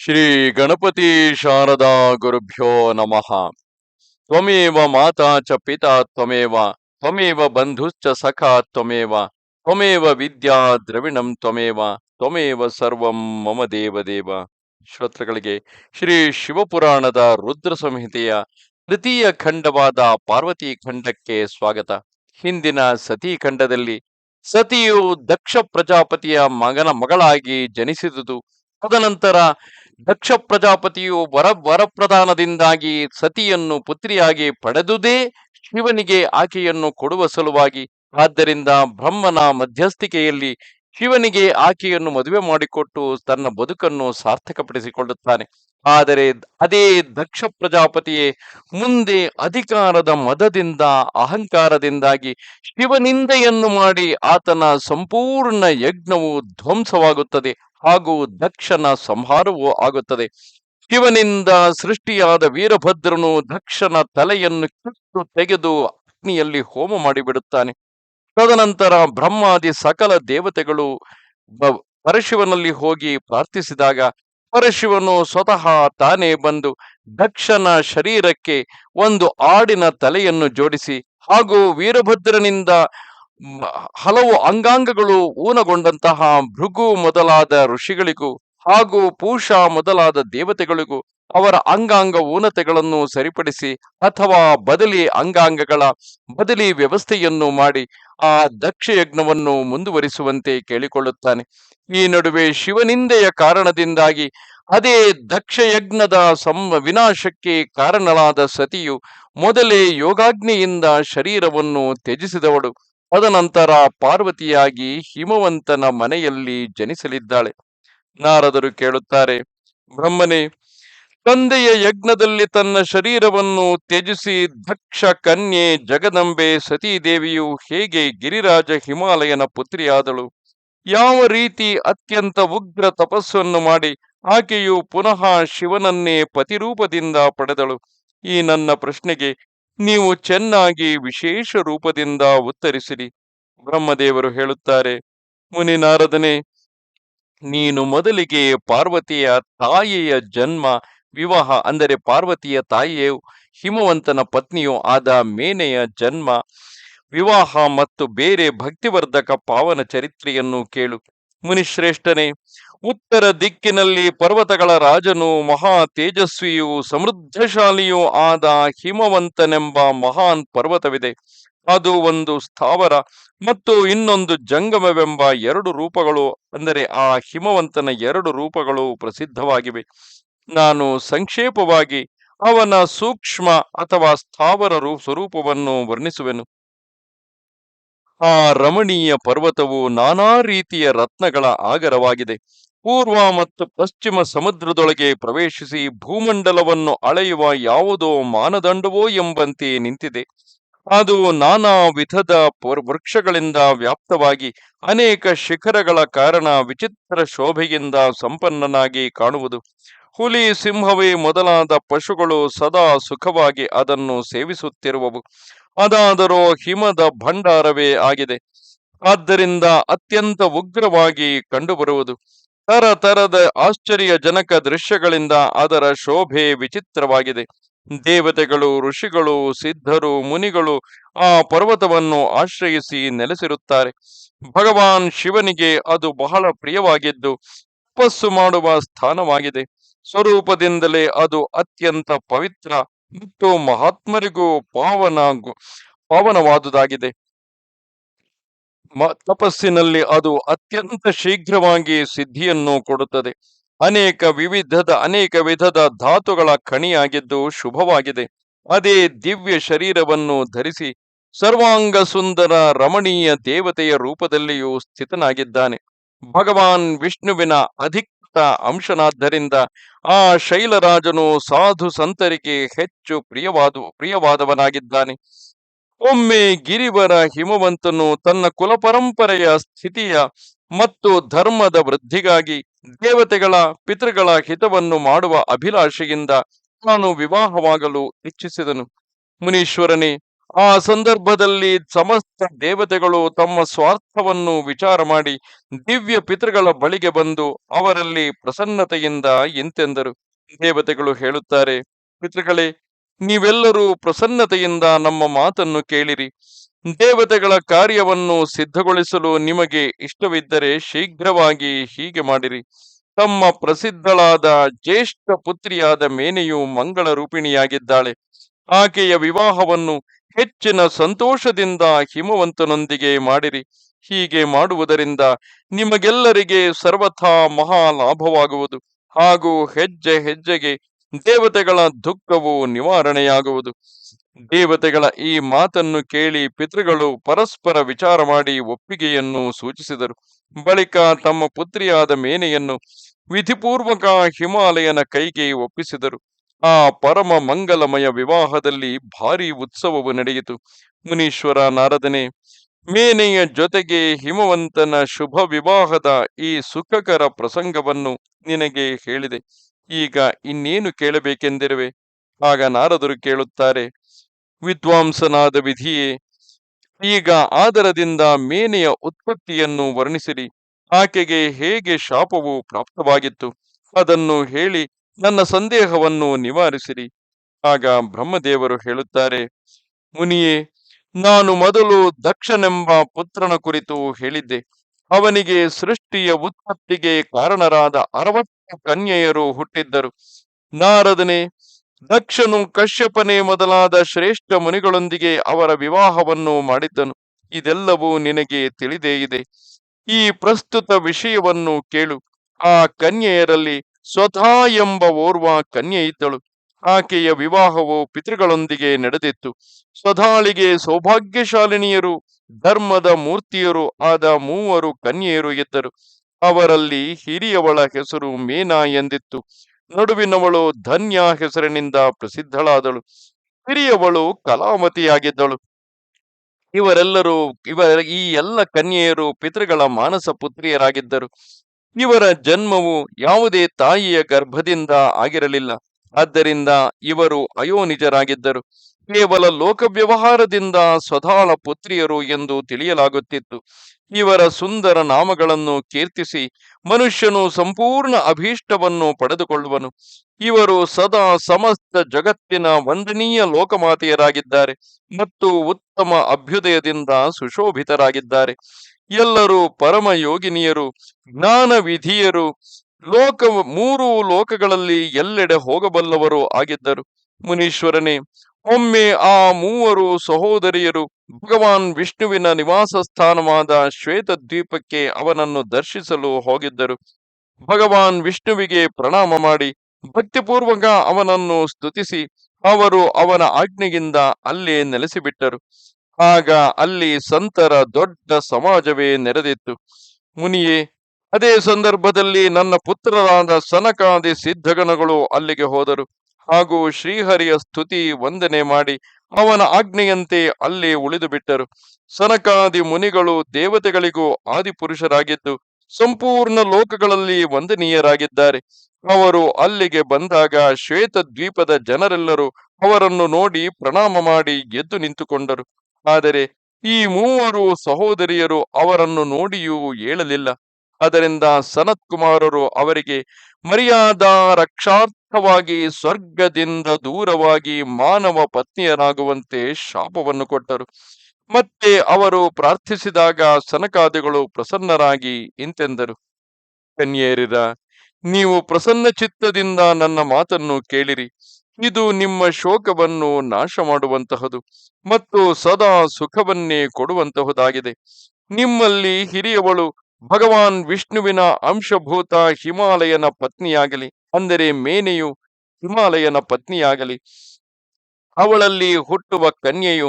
ಶ್ರೀ ಗಣಪತಿ ಶಾರದಾ ಗುರುಭ್ಯೋ ನಮಃ. ತ್ವಮೇವ ಮಾತಾ ಚ ಪಿತಾ ತ್ವಮೇವ ತ್ವಮೇವ ಬಂಧುಶ್ಚ ಸಖಾ ತ್ವಮೇವ ತ್ವಮೇವ ವಿದ್ಯಾ ದ್ರವಿಣಂ ತ್ವಮೇವ ತ್ವಮೇವ ಸರ್ವಂ ಮಮ ದೇವದೇವ. ಶ್ರೋತೃಗಳಿಗೆ ಶ್ರೀ ಶಿವಪುರಾಣದ ರುದ್ರ ಸಂಹಿತೆಯ ತೃತೀಯ ಖಂಡವಾದ ಪಾರ್ವತಿ ಖಂಡಕ್ಕೆ ಸ್ವಾಗತ. ಹಿಂದಿನ ಸತಿ ಖಂಡದಲ್ಲಿ ಸತಿಯು ದಕ್ಷ ಪ್ರಜಾಪತಿಯ ಮಗನ ಮಗಳಾಗಿ ಜನಿಸಿದುದು. ತದನಂತರ ದಕ್ಷ ಪ್ರಜಾಪತಿಯು ವರ ವರಪ್ರದಾನದಿಂದಾಗಿ ಸತಿಯನ್ನು ಪುತ್ರಿಯಾಗಿ ಪಡೆದುದೇ ಶಿವನಿಗೆ ಆಕೆಯನ್ನು ಕೊಡುವ ಸಲುವಾಗಿ. ಆದ್ದರಿಂದ ಬ್ರಹ್ಮನ ಮಧ್ಯಸ್ಥಿಕೆಯಲ್ಲಿ ಶಿವನಿಗೆ ಆಕೆಯನ್ನು ಮದುವೆ ಮಾಡಿಕೊಟ್ಟು ತನ್ನ ಬದುಕನ್ನು ಸಾರ್ಥಕಪಡಿಸಿಕೊಳ್ಳುತ್ತಾನೆ. ಆದರೆ ಅದೇ ದಕ್ಷ ಪ್ರಜಾಪತಿಯೇ ಮುಂದೆ ಅಧಿಕಾರದ ಮದದಿಂದ ಅಹಂಕಾರದಿಂದಾಗಿ ಶಿವನಿಂದೆಯನ್ನು ಮಾಡಿ ಆತನ ಸಂಪೂರ್ಣ ಯಜ್ಞವು ಧ್ವಂಸವಾಗುತ್ತದೆ. ಹಾಗೂ ದಕ್ಷನ ಸಂಹಾರವೂ ಆಗುತ್ತದೆ. ಶಿವನಿಂದ ಸೃಷ್ಟಿಯಾದ ವೀರಭದ್ರನು ದಕ್ಷನ ತಲೆಯನ್ನು ಕಿತ್ತು ತೆಗೆದು ಅಗ್ನಿಯಲ್ಲಿ ಹೋಮ ಮಾಡಿಬಿಡುತ್ತಾನೆ. ತದನಂತರ ಬ್ರಹ್ಮಾದಿ ಸಕಲ ದೇವತೆಗಳು ಪರಶಿವನಲ್ಲಿ ಹೋಗಿ ಪ್ರಾರ್ಥಿಸಿದಾಗ ಪರಶಿವನು ಸ್ವತಃ ತಾನೇ ಬಂದು ದಕ್ಷನ ಶರೀರಕ್ಕೆ ಒಂದು ಆಡಿನ ತಲೆಯನ್ನು ಜೋಡಿಸಿ ಹಾಗೂ ವೀರಭದ್ರನಿಂದ ಹಲವು ಅಂಗಾಂಗಗಳು ಊನಗೊಂಡಂತಹ ಭೃಗು ಮೊದಲಾದ ಋಷಿಗಳಿಗೂ ಹಾಗೂ ಪೂಷ ಮೊದಲಾದ ದೇವತೆಗಳಿಗೂ ಅವರ ಅಂಗಾಂಗ ಊನತೆಗಳನ್ನು ಸರಿಪಡಿಸಿ ಅಥವಾ ಬದಲಿ ಅಂಗಾಂಗಗಳ ಬದಲಿ ವ್ಯವಸ್ಥೆಯನ್ನು ಮಾಡಿ ಆ ದಕ್ಷ ಯಜ್ಞವನ್ನು ಮುಂದುವರಿಸುವಂತೆ ಕೇಳಿಕೊಳ್ಳುತ್ತಾನೆ. ಈ ನಡುವೆ ಶಿವನಿಂದೆಯ ಕಾರಣದಿಂದಾಗಿ ಅದೇ ದಕ್ಷ ಯಜ್ಞದ ಸಂ ವಿನಾಶಕ್ಕೆ ಕಾರಣಳಾದ ಸತಿಯು ಮೊದಲೇ ಯೋಗಾಗ್ನಿಯಿಂದ ಶರೀರವನ್ನು ತ್ಯಜಿಸಿದವಳು. ತದನಂತರ ಪಾರ್ವತಿಯಾಗಿ ಹಿಮವಂತನ ಮನೆಯಲ್ಲಿ ಜನಿಸಲಿದ್ದಾಳೆ. ನಾರದರು ಕೇಳುತ್ತಾರೆ, ಬ್ರಹ್ಮನೇ, ತಂದೆಯ ಯಜ್ಞದಲ್ಲಿ ತನ್ನ ಶರೀರವನ್ನು ತ್ಯಜಿಸಿ ದಕ್ಷ ಕನ್ಯೆ ಜಗದಂಬೆ ಸತೀದೇವಿಯು ಹೇಗೆ ಗಿರಿರಾಜ ಹಿಮಾಲಯನ ಪುತ್ರಿಯಾದಳು. ಯಾವ ರೀತಿ ಅತ್ಯಂತ ಉಗ್ರ ತಪಸ್ಸನ್ನು ಮಾಡಿ ಆಕೆಯು ಪುನಃ ಶಿವನನ್ನೇ ಪತಿರೂಪದಿಂದ ಪಡೆದಳು. ಈ ನನ್ನ ಪ್ರಶ್ನೆಗೆ ನೀವು ಚೆನ್ನಾಗಿ ವಿಶೇಷ ರೂಪದಿಂದ ಉತ್ತರಿಸಿರಿ. ಬ್ರಹ್ಮದೇವರು ಹೇಳುತ್ತಾರೆ, ಮುನಿ ನಾರದನೆ, ನೀನು ಮೊದಲಿಗೆ ಪಾರ್ವತಿಯ ತಾಯಿಯ ಜನ್ಮ, ವಿವಾಹ ಅಂದರೆ ಪಾರ್ವತಿಯ ತಾಯಿಯು, ಹಿಮವಂತನ ಪತ್ನಿಯು ಆದ ಮೇನೆಯ ಜನ್ಮ, ವಿವಾಹ ಮತ್ತು ಬೇರೆ ಭಕ್ತಿವರ್ಧಕ ಪಾವನ ಚರಿತ್ರೆಯನ್ನು ಕೇಳು. ಮುನಿಶ್ರೇಷ್ಠನೇ ಉತ್ತರ ದಿಕ್ಕಿನಲ್ಲಿ ಪರ್ವತಗಳ ರಾಜನು ಮಹಾ ತೇಜಸ್ವಿಯೂ, ಸಮೃದ್ಧಶಾಲಿಯೂ ಆದ ಹಿಮವಂತನೆಂಬ ಮಹಾನ್ ಪರ್ವತವಿದೆ. ಅದು ಒಂದು ಸ್ಥಾವರ ಮತ್ತು ಇನ್ನೊಂದು ಜಂಗಮವೆಂಬ ಎರಡು ರೂಪಗಳು, ಅಂದರೆ ಆ ಹಿಮವಂತನ ಎರಡು ರೂಪಗಳು ಪ್ರಸಿದ್ಧವಾಗಿವೆ. ನಾನು ಸಂಕ್ಷೇಪವಾಗಿ ಅವನ ಸೂಕ್ಷ್ಮ ಅಥವಾ ಸ್ಥಾವರ ರೂ ಸ್ವರೂಪವನ್ನು ವರ್ಣಿಸುವೆನು. ಆ ರಮಣೀಯ ಪರ್ವತವು ನಾನಾ ರೀತಿಯ ರತ್ನಗಳ ಆಗರವಾಗಿದೆ. ಪೂರ್ವ ಮತ್ತು ಪಶ್ಚಿಮ ಸಮುದ್ರದೊಳಗೆ ಪ್ರವೇಶಿಸಿ ಭೂಮಂಡಲವನ್ನು ಅಳೆಯುವ ಯಾವುದೋ ಮಾನದಂಡವೋ ಎಂಬಂತೆ ನಿಂತಿದೆ. ಅದು ನಾನಾ ವಿಧದ ವೃಕ್ಷಗಳಿಂದ ವ್ಯಾಪ್ತವಾಗಿ ಅನೇಕ ಶಿಖರಗಳ ಕಾರಣ ವಿಚಿತ್ರ ಶೋಭೆಯಿಂದ ಸಂಪನ್ನನಾಗಿ ಕಾಣುವುದು. ಹುಲಿ, ಸಿಂಹವೇ ಮೊದಲಾದ ಪಶುಗಳು ಸದಾ ಸುಖವಾಗಿ ಅದನ್ನು ಸೇವಿಸುತ್ತಿರುವವು. ಅದಾದರೋ ಹಿಮದ ಭಂಡಾರವೇ ಆಗಿದೆ. ಆದ್ದರಿಂದ ಅತ್ಯಂತ ಉಗ್ರವಾಗಿ ಕಂಡುಬರುವುದು. ತರ ತರದ ಆಶ್ಚರ್ಯಜನಕ ದೃಶ್ಯಗಳಿಂದ ಅದರ ಶೋಭೆ ವಿಚಿತ್ರವಾಗಿದೆ. ದೇವತೆಗಳು, ಋಷಿಗಳು, ಸಿದ್ಧರು, ಮುನಿಗಳು ಆ ಪರ್ವತವನ್ನು ಆಶ್ರಯಿಸಿ ನೆಲೆಸಿರುತ್ತಾರೆ. ಭಗವಾನ್ ಶಿವನಿಗೆ ಅದು ಬಹಳ ಪ್ರಿಯವಾಗಿದ್ದು, ತಪಸ್ಸು ಮಾಡುವ ಸ್ಥಾನವಾಗಿದೆ. ಸ್ವರೂಪದಿಂದಲೇ ಅದು ಅತ್ಯಂತ ಪವಿತ್ರ. ಮತ್ತು ಮಹಾತ್ಮರಿಗೂ ಪಾವನ ಪಾವನವಾದುದಾಗಿದೆ. ತಪಸ್ಸಿನಲ್ಲಿ ಅದು ಅತ್ಯಂತ ಶೀಘ್ರವಾಗಿ ಸಿದ್ಧಿಯನ್ನು ಕೊಡುತ್ತದೆ. ಅನೇಕ ವಿವಿಧದ, ಅನೇಕ ವಿಧದ ಧಾತುಗಳ ಖಣಿಯಾಗಿದ್ದು ಶುಭವಾಗಿದೆ. ಅದೇ ದಿವ್ಯ ಶರೀರವನ್ನು ಧರಿಸಿ ಸರ್ವಾಂಗ ಸುಂದರ ರಮಣೀಯ ದೇವತೆಯ ರೂಪದಲ್ಲಿಯೂ ಸ್ಥಿತನಾಗಿದ್ದಾನೆ. ಭಗವಾನ್ ವಿಷ್ಣುವಿನ ಅಧಿಕೃತ ಅಂಶನಾದ್ದರಿಂದ ಆ ಶೈಲರಾಜನು ಸಾಧು ಸಂತರಿಗೆ ಹೆಚ್ಚು ಪ್ರಿಯವಾದ, ಪ್ರಿಯವಾದವನಾಗಿದ್ದಾನೆ. ಒಮ್ಮೆ ಗಿರಿವರ ಹಿಮವಂತನು ತನ್ನ ಕುಲಪರಂಪರೆಯ ಸ್ಥಿತಿಯ ಮತ್ತು ಧರ್ಮದ ವೃದ್ಧಿಗಾಗಿ ದೇವತೆಗಳ, ಪಿತೃಗಳ ಹಿತವನ್ನು ಮಾಡುವ ಅಭಿಲಾಷೆಯಿಂದ ನಾನು ವಿವಾಹವಾಗಲು ಇಚ್ಛಿಸಿದನು. ಮುನೀಶ್ವರನೇ ಆ ಸಂದರ್ಭದಲ್ಲಿ ಸಮಸ್ತ ದೇವತೆಗಳು ತಮ್ಮ ಸ್ವಾರ್ಥವನ್ನು ವಿಚಾರ ಮಾಡಿ ದಿವ್ಯ ಪಿತೃಗಳ ಬಳಿಗೆ ಬಂದು ಅವರಲ್ಲಿ ಪ್ರಸನ್ನತೆಯಿಂದ ಎಂತೆಂದರು. ದೇವತೆಗಳು ಹೇಳುತ್ತಾರೆ, ಪಿತೃಗಳೇ, ನೀವೆಲ್ಲರೂ ಪ್ರಸನ್ನತೆಯಿಂದ ನಮ್ಮ ಮಾತನ್ನು ಕೇಳಿರಿ. ದೇವತೆಗಳ ಕಾರ್ಯವನ್ನು ಸಿದ್ಧಗೊಳಿಸಲು ನಿಮಗೆ ಇಷ್ಟವಿದ್ದರೆ ಶೀಘ್ರವಾಗಿ ಹೀಗೆ ಮಾಡಿರಿ. ತಮ್ಮ ಪ್ರಸಿದ್ಧಳಾದ ಜ್ಯೇಷ್ಠ ಪುತ್ರಿಯಾದ ಮೇನೆಯು ಮಂಗಳ ರೂಪಿಣಿಯಾಗಿದ್ದಾಳೆ ಆಕೆಯ ವಿವಾಹವನ್ನು ಹೆಚ್ಚಿನ ಸಂತೋಷದಿಂದ ಹಿಮವಂತನೊಂದಿಗೆ ಮಾಡಿರಿ. ಹೀಗೆ ಮಾಡುವುದರಿಂದ ನಿಮಗೆಲ್ಲರಿಗೆ ಸರ್ವಥಾ ಮಹಾ ಲಾಭವಾಗುವುದು. ಹಾಗೂ ಹೆಜ್ಜೆ ಹೆಜ್ಜೆಗೆ ದೇವತೆಗಳ ದುಃಖವು ನಿವಾರಣೆಯಾಗುವುದು. ದೇವತೆಗಳ ಈ ಮಾತನ್ನು ಕೇಳಿ ಪಿತೃಗಳು ಪರಸ್ಪರ ವಿಚಾರ ಮಾಡಿ ಒಪ್ಪಿಗೆಯನ್ನು ಸೂಚಿಸಿದರು. ಬಳಿಕ ತಮ್ಮ ಪುತ್ರಿಯಾದ ಮೇನೆಯನ್ನು ವಿಧಿಪೂರ್ವಕ ಹಿಮಾಲಯನ ಕೈಗೆ ಒಪ್ಪಿಸಿದರು. ಆ ಪರಮ ಮಂಗಲಮಯ ವಿವಾಹದಲ್ಲಿ ಭಾರಿ ಉತ್ಸವವು ನಡೆಯಿತು. ಮುನೀಶ್ವರ ನಾರದನೆ, ಮೇನೆಯ ಜೊತೆಗೆ ಹಿಮವಂತನ ಶುಭ ವಿವಾಹದ ಈ ಸುಖಕರ ಪ್ರಸಂಗವನ್ನು ನಿನಗೆ ಹೇಳಿದೆ. ಈಗ ಇನ್ನೇನು ಕೇಳಬೇಕೆಂದಿರುವೆ? ಆಗ ನಾರದರು ಕೇಳುತ್ತಾರೆ, ವಿದ್ವಾಂಸನಾದ ವಿಧಿಯೇ, ಈಗ ಆದರದಿಂದ ಮೇನೆಯ ಉತ್ಪತ್ತಿಯನ್ನು ವರ್ಣಿಸಿರಿ. ಆಕೆಗೆ ಹೇಗೆ ಶಾಪವು ಪ್ರಾಪ್ತವಾಗಿತ್ತು? ಅದನ್ನು ಹೇಳಿ ನನ್ನ ಸಂದೇಹವನ್ನು ನಿವಾರಿಸಿರಿ. ಆಗ ಬ್ರಹ್ಮದೇವರು ಹೇಳುತ್ತಾರೆ, ಮುನಿಯೇ, ನಾನು ಮೊದಲು ದಕ್ಷನೆಂಬ ಪುತ್ರನ ಕುರಿತು ಹೇಳಿದ್ದೆ. ಅವನಿಗೆ ಸೃಷ್ಟಿಯ ಉತ್ಪತ್ತಿಗೆ ಕಾರಣರಾದ ಅರವತ್ತು ಕನ್ಯೆಯರು ಹುಟ್ಟಿದ್ದರು. ನಾರದನೆ, ದಕ್ಷನು ಕಶ್ಯಪನೆ ಮೊದಲಾದ ಶ್ರೇಷ್ಠ ಮುನಿಗಳೊಂದಿಗೆ ಅವರ ವಿವಾಹವನ್ನು ಮಾಡಿದ್ದನು. ಇದೆಲ್ಲವೂ ನಿನಗೆ ತಿಳಿದೇ ಇದೆ. ಈ ಪ್ರಸ್ತುತ ವಿಷಯವನ್ನು ಕೇಳು. ಆ ಕನ್ಯೆಯರಲ್ಲಿ ಸ್ವತಃ ಎಂಬ ಓರ್ವ ಕನ್ಯೆ ಇದ್ದಳು. ಆಕೆಯ ವಿವಾಹವು ಪಿತೃಗಳೊಂದಿಗೆ ನಡೆದಿತ್ತು. ಸ್ವಧಾಳಿಗೆ ಸೌಭಾಗ್ಯಶಾಲಿನಿಯರು, ಧರ್ಮದ ಮೂರ್ತಿಯರು ಆದ ಮೂವರು ಕನ್ಯೆಯರು ಇದ್ದರು. ಅವರಲ್ಲಿ ಹಿರಿಯವಳ ಹೆಸರು ಮೇನಾ ಎಂದಿತ್ತು. ನಡುವಿನವಳು ಧನ್ಯ ಹೆಸರಿನಿಂದ ಪ್ರಸಿದ್ಧಳಾದಳು. ಹಿರಿಯವಳು ಕಲಾಮತಿಯಾಗಿದ್ದಳು. ಇವರೆಲ್ಲರೂ ಇವರ ಈ ಎಲ್ಲ ಕನ್ಯೆಯರು ಪಿತೃಗಳ ಮಾನಸ ಪುತ್ರಿಯರಾಗಿದ್ದರು ಇವರ ಜನ್ಮವು ಯಾವುದೇ ತಾಯಿಯ ಗರ್ಭದಿಂದ ಆಗಿರಲಿಲ್ಲ. ಆದ್ದರಿಂದ ಇವರು ಅಯೋನಿಜರಾಗಿದ್ದರು. ಕೇವಲ ಲೋಕ ವ್ಯವಹಾರದಿಂದ ಸ್ವಧಾಳ ಪುತ್ರಿಯರು ಎಂದು ತಿಳಿಯಲಾಗುತ್ತಿತ್ತು. ಇವರ ಸುಂದರ ನಾಮಗಳನ್ನು ಕೀರ್ತಿಸಿ ಮನುಷ್ಯನು ಸಂಪೂರ್ಣ ಅಭೀಷ್ಟವನ್ನು ಪಡೆದುಕೊಳ್ಳುವನು. ಇವರು ಸದಾ ಸಮಸ್ತ ಜಗತ್ತಿನ ವಂದನೀಯ ಲೋಕಮಾತೆಯರಾಗಿದ್ದಾರೆ ಮತ್ತು ಉತ್ತಮ ಅಭ್ಯುದಯದಿಂದ ಸುಶೋಭಿತರಾಗಿದ್ದಾರೆ. ಎಲ್ಲರೂ ಪರಮ ಯೋಗಿನಿಯರು ಜ್ಞಾನ ವಿಧಿಯರು ಲೋಕ ಮೂರು ಲೋಕಗಳಲ್ಲಿ ಎಲ್ಲೆಡೆ ಹೋಗಬಲ್ಲವರು ಆಗಿದ್ದರು. ಮುನೀಶ್ವರನೇ, ಒಮ್ಮೆ ಆ ಮೂವರು ಸಹೋದರಿಯರು ಭಗವಾನ್ ವಿಷ್ಣುವಿನ ನಿವಾಸ ಸ್ಥಾನವಾದ ಶ್ವೇತ ದ್ವೀಪಕ್ಕೆ ಅವನನ್ನು ದರ್ಶಿಸಲು ಹೋಗಿದ್ದರು. ಭಗವಾನ್ ವಿಷ್ಣುವಿಗೆ ಪ್ರಣಾಮ ಮಾಡಿ, ಭಕ್ತಿಪೂರ್ವಕ ಅವನನ್ನು ಸ್ತುತಿಸಿ, ಅವರು ಅವನ ಆಜ್ಞೆಯಿಂದ ಅಲ್ಲೇ ನೆಲೆಸಿಬಿಟ್ಟರು. ಆಗ ಅಲ್ಲಿ ಸಂತರ ದೊಡ್ಡ ಸಮಾಜವೇ ನೆರೆದಿತ್ತು. ಮುನಿಯೇ, ಅದೇ ಸಂದರ್ಭದಲ್ಲಿ ನನ್ನ ಪುತ್ರರಾದ ಸನಕಾದಿ ಸಿದ್ಧಗಣಗಳು ಅಲ್ಲಿಗೆ ಹೋದರು. ಹಾಗೂ ಶ್ರೀಹರಿಯ ಸ್ತುತಿ ವಂದನೆ ಮಾಡಿ ಅವನ ಆಜ್ಞೆಯಂತೆ ಅಲ್ಲಿ ಉಳಿದು ಬಿಟ್ಟರು. ಸನಕಾದಿ ಮುನಿಗಳು ದೇವತೆಗಳಿಗೂ ಆದಿಪುರುಷರಾಗಿದ್ದು, ಸಂಪೂರ್ಣ ಲೋಕಗಳಲ್ಲಿ ವಂದನೀಯರಾಗಿದ್ದಾರೆ. ಅವರು ಅಲ್ಲಿಗೆ ಬಂದಾಗ ಶ್ವೇತ ದ್ವೀಪದ ಜನರೆಲ್ಲರೂ ಅವರನ್ನು ನೋಡಿ ಪ್ರಣಾಮ ಮಾಡಿ ಎದ್ದು ನಿಂತುಕೊಂಡರು. ಆದರೆ ಈ ಮೂವರು ಸಹೋದರಿಯರು ಅವರನ್ನು ನೋಡಿಯೂ ಏಳಲಿಲ್ಲ ಅದರಿಂದ ಸನತ್ ಕುಮಾರರು ಅವರಿಗೆ, ಮರ್ಯಾದಾ ರಕ್ಷಾರ್ಥವಾಗಿ ಸ್ವರ್ಗದಿಂದ ದೂರವಾಗಿ ಮಾನವ ಪತ್ನಿಯರಾಗುವಂತೆ ಶಾಪವನ್ನು ಕೊಟ್ಟರು. ಮತ್ತೆ ಅವರು ಪ್ರಾರ್ಥಿಸಿದಾಗ ಸನಕಾದಿಗಳು ಪ್ರಸನ್ನರಾಗಿ ಇಂತೆಂದರು. ಕನ್ಯೇರಿರ ನೀವು ಪ್ರಸನ್ನ ಚಿತ್ತದಿಂದ ನನ್ನ ಮಾತನ್ನು ಕೇಳಿರಿ. ಇದು ನಿಮ್ಮ ಶೋಕವನ್ನು ನಾಶ ಮಾಡುವಂತಹದು ಮತ್ತು ಸದಾ ಸುಖವನ್ನೇ ಕೊಡುವಂತಹುದಾಗಿದೆ. ನಿಮ್ಮಲ್ಲಿ ಹಿರಿಯವಳು ಭಗವಾನ್ ವಿಷ್ಣುವಿನ ಅಂಶಭೂತ ಹಿಮಾಲಯನ ಪತ್ನಿಯಾಗಲಿ, ಅಂದರೆ ಮೇನೆಯು ಹಿಮಾಲಯನ ಪತ್ನಿಯಾಗಲಿ, ಅವಳಲ್ಲಿ ಹುಟ್ಟುವ ಕನ್ಯೆಯು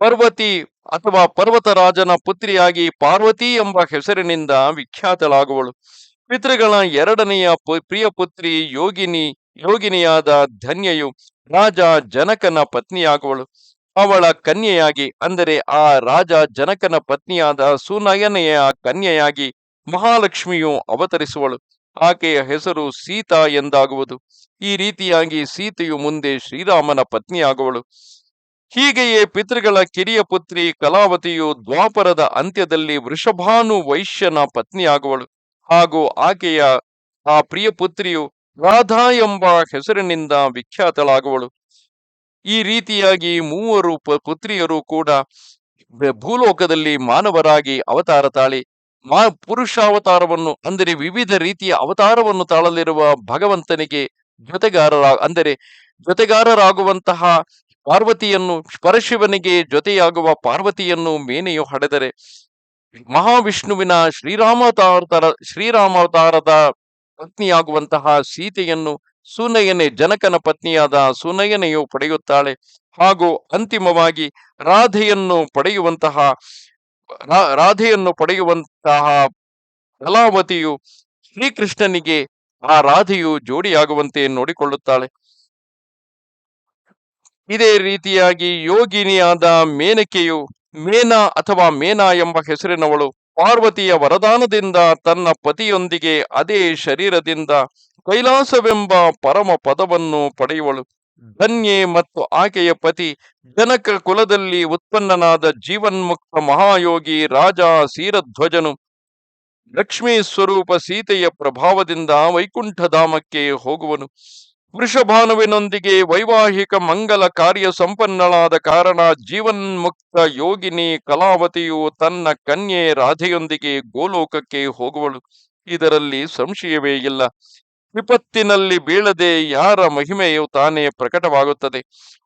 ಪರ್ವತಿ ಅಥವಾ ಪರ್ವತರಾಜನ ಪುತ್ರಿಯಾಗಿ ಪಾರ್ವತಿ ಎಂಬ ಹೆಸರಿನಿಂದ ವಿಖ್ಯಾತಳಾಗುವಳು. ಪಿತೃಗಳ ಎರಡನೆಯ ಪ್ರಿಯ ಪುತ್ರಿ ಯೋಗಿನಿ, ಯೋಗಿನಿಯಾದ ಧನ್ಯೆಯು ರಾಜ ಜನಕನ ಪತ್ನಿಯಾಗುವಳು. ಅವಳ ಕನ್ಯೆಯಾಗಿ, ಅಂದರೆ ಆ ರಾಜ ಜನಕನ ಪತ್ನಿಯಾದ ಸುನಯನೆಯ ಕನ್ಯೆಯಾಗಿ ಮಹಾಲಕ್ಷ್ಮಿಯು ಅವತರಿಸುವಳು. ಆಕೆಯ ಹೆಸರು ಸೀತಾ ಎಂದಾಗುವುದು. ಈ ರೀತಿಯಾಗಿ ಸೀತೆಯು ಮುಂದೆ ಶ್ರೀರಾಮನ ಪತ್ನಿಯಾಗುವಳು. ಹೀಗೆಯೇ ಪಿತೃಗಳ ಕಿರಿಯ ಪುತ್ರಿ ಕಲಾವತಿಯು ದ್ವಾಪರದ ಅಂತ್ಯದಲ್ಲಿ ವೃಷಭಾನು ವೈಶ್ಯನ ಪತ್ನಿಯಾಗುವಳು. ಹಾಗೂ ಆಕೆಯ ಆ ಪ್ರಿಯ ಪುತ್ರಿಯು ರಾಧಾ ಎಂಬ ಹೆಸರಿನಿಂದ ವಿಖ್ಯಾತಳಾಗುವಳು. ಈ ರೀತಿಯಾಗಿ ಮೂವರು ಪುತ್ರಿಯರು ಕೂಡ ಭೂಲೋಕದಲ್ಲಿ ಮಾನವರಾಗಿ ಅವತಾರ ತಾಳಿ, ಮಾ ಪುರುಷಾವತಾರವನ್ನು ಅಂದರೆ ವಿವಿಧ ರೀತಿಯ ಅವತಾರವನ್ನು ತಾಳಲಿರುವ ಭಗವಂತನಿಗೆ ಜೊತೆಗಾರರ ಅಂದರೆ ಜೊತೆಗಾರರಾಗುವಂತಹ ಪಾರ್ವತಿಯನ್ನು, ಪರಶಿವನಿಗೆ ಜೊತೆಯಾಗುವ ಪಾರ್ವತಿಯನ್ನು ಮೇನೆಯು ಹಡೆದರೆ ಮಹಾವಿಷ್ಣುವಿನ ಶ್ರೀರಾಮಾವತಾರ ಶ್ರೀರಾಮಾವತಾರದ ಪತ್ನಿಯಾಗುವಂತಹ ಸೀತೆಯನ್ನು ಸುನಯನೆ ಜನಕನ ಪತ್ನಿಯಾದ ಸುನಯನೆಯು ಪಡೆಯುತ್ತಾಳೆ. ಹಾಗೂ ಅಂತಿಮವಾಗಿ ರಾಧೆಯನ್ನು ಪಡೆಯುವಂತಹ ರಾಧೆಯನ್ನು ಪಡೆಯುವಂತಹ ಕಲಾವತಿಯು ಶ್ರೀಕೃಷ್ಣನಿಗೆ ಆ ರಾಧೆಯು ಜೋಡಿಯಾಗುವಂತೆ ನೋಡಿಕೊಳ್ಳುತ್ತಾಳೆ. ಇದೇ ರೀತಿಯಾಗಿ ಯೋಗಿನಿಯಾದ ಮೇನಕೆಯು ಮೇನಾ ಅಥವಾ ಮೇನಾ ಎಂಬ ಹೆಸರಿನವಳು ಪಾರ್ವತಿಯ ವರದಾನದಿಂದ ತನ್ನ ಪತಿಯೊಂದಿಗೆ ಅದೇ ಶರೀರದಿಂದ ಕೈಲಾಸವೆಂಬ ಪರಮ ಪದವನ್ನು ಪಡೆಯುವಳು ಧನ್ಯೆ ಮತ್ತು ಆಕೆಯ ಪತಿ ಜನಕ ಕುಲದಲ್ಲಿ ಉತ್ಪನ್ನನಾದ ಜೀವನ್ಮುಕ್ತ ಮಹಾಯೋಗಿ ರಾಜ ಸೀರಧ್ವಜನು. ಲಕ್ಷ್ಮೀ ಸ್ವರೂಪ ಸೀತೆಯ ಪ್ರಭಾವದಿಂದ ವೈಕುಂಠಧಾಮಕ್ಕೆ ಹೋಗುವನು. ವೃಷಭಾನುವಿನೊಂದಿಗೆ ವೈವಾಹಿಕ ಮಂಗಲ ಕಾರ್ಯ ಸಂಪನ್ನಳಾದ ಕಾರಣ ಜೀವನ್ಮುಕ್ತ ಯೋಗಿನಿ ಕಲಾವತಿಯು ತನ್ನ ಕನ್ಯೆ ರಾಧೆಯೊಂದಿಗೆ ಗೋಲೋಕಕ್ಕೆ ಹೋಗುವಳು. ಇದರಲ್ಲಿ ಸಂಶಯವೇ ಇಲ್ಲ. ವಿಪತ್ತಿನಲ್ಲಿ ಬೀಳದೆ ಯಾರ ಮಹಿಮೆಯು ತಾನೇ ಪ್ರಕಟವಾಗುತ್ತದೆ.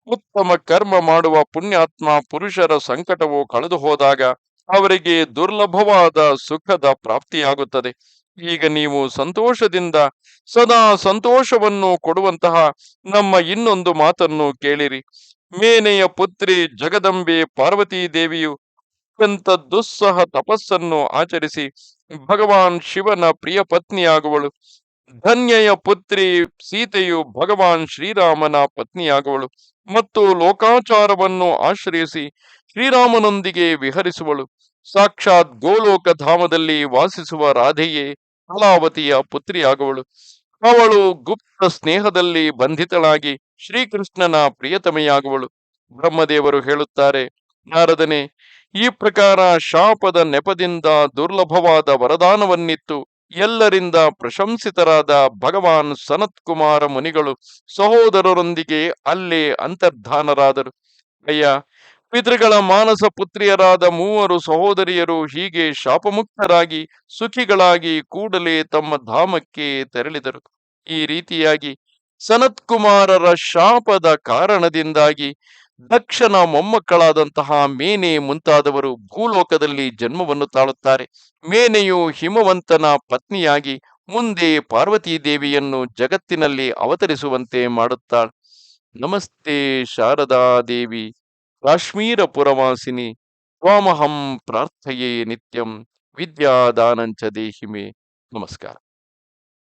ಉತ್ತಮ ಕರ್ಮ ಮಾಡುವ ಪುಣ್ಯಾತ್ಮ ಪುರುಷರ ಸಂಕಟವು ಕಳೆದು ಹೋದಾಗ ಅವರಿಗೆ ದುರ್ಲಭವಾದ ಸುಖದ ಪ್ರಾಪ್ತಿಯಾಗುತ್ತದೆ. ಈಗ ನೀವು ಸಂತೋಷದಿಂದ ಸದಾ ಸಂತೋಷವನ್ನು ಕೊಡುವಂತಹ ನಮ್ಮ ಇನ್ನೊಂದು ಮಾತನ್ನು ಕೇಳಿರಿ. ಮೇನೆಯ ಪುತ್ರಿ ಜಗದಂಬೆ ಪಾರ್ವತೀ ದೇವಿಯು ಅತ್ಯಂತ ದುಸ್ಸಹ ತಪಸ್ಸನ್ನು ಆಚರಿಸಿ ಭಗವಾನ್ ಶಿವನ ಪ್ರಿಯ ಪತ್ನಿಯಾಗುವಳು. ಧನ್ಯಯ ಪುತ್ರಿ ಸೀತೆಯು ಭಗವಾನ್ ಶ್ರೀರಾಮನ ಪತ್ನಿಯಾಗುವಳು ಮತ್ತು ಲೋಕಾಚಾರವನ್ನು ಆಶ್ರಯಿಸಿ ಶ್ರೀರಾಮನೊಂದಿಗೆ ವಿಹರಿಸುವಳು. ಸಾಕ್ಷಾತ್ ಗೋಲೋಕ ಧಾಮದಲ್ಲಿ ವಾಸಿಸುವ ರಾಧೆಯೇ ಕಲಾವತಿಯ ಪುತ್ರಿಯಾಗುವಳು. ಅವಳು ಗುಪ್ತ ಸ್ನೇಹದಲ್ಲಿ ಬಂಧಿತಳಾಗಿ ಶ್ರೀಕೃಷ್ಣನ ಪ್ರಿಯತಮೆಯಾಗುವಳು. ಬ್ರಹ್ಮದೇವರು ಹೇಳುತ್ತಾರೆ, ನಾರದನೆ, ಈ ಪ್ರಕಾರ ಶಾಪದ ನೆಪದಿಂದ ದುರ್ಲಭವಾದ ವರದಾನವನ್ನಿತ್ತು. ಎಲ್ಲರಿಂದ ಪ್ರಶಂಸಿತರಾದ ಭಗವಾನ್ ಸನತ್ ಕುಮಾರ ಮುನಿಗಳು ಸಹೋದರರೊಂದಿಗೆ ಅಲ್ಲೇ ಅಂತರ್ಧಾನರಾದರು. ಅಯ್ಯ, ಪಿತೃಗಳ ಮಾನಸ ಪುತ್ರಿಯರಾದ ಮೂವರು ಸಹೋದರಿಯರು ಹೀಗೆ ಶಾಪಮುಕ್ತರಾಗಿ ಸುಖಿಗಳಾಗಿ ಕೂಡಲೇ ತಮ್ಮ ಧಾಮಕ್ಕೆ ತೆರಳಿದರು. ಈ ರೀತಿಯಾಗಿ ಸನತ್ ಕುಮಾರರ ಶಾಪದ ಕಾರಣದಿಂದಾಗಿ ದಕ್ಷನ ಮೊಮ್ಮಕ್ಕಳಾದಂತಹ ಮೇನೆ ಮುಂತಾದವರು ಭೂಲೋಕದಲ್ಲಿ ಜನ್ಮವನ್ನು ತಾಳುತ್ತಾರೆ. ಮೇನೆಯು ಹಿಮವಂತನ ಪತ್ನಿಯಾಗಿ ಮುಂದೆ ಪಾರ್ವತೀ ದೇವಿಯನ್ನು ಜಗತ್ತಿನಲ್ಲಿ ಅವತರಿಸುವಂತೆ ಮಾಡುತ್ತಾಳೆ. ನಮಸ್ತೆ ಶಾರದಾ ದೇವಿ ಕಾಶ್ಮೀರ ಪುರವಾಸಿನಿ ತ್ವಾಮಹಂ ಪ್ರಾರ್ಥಯೇ ನಿತ್ಯಂ, ವಿದ್ಯಾದಾನಂಚ ದೇಹಿಮೆ. ನಮಸ್ಕಾರ.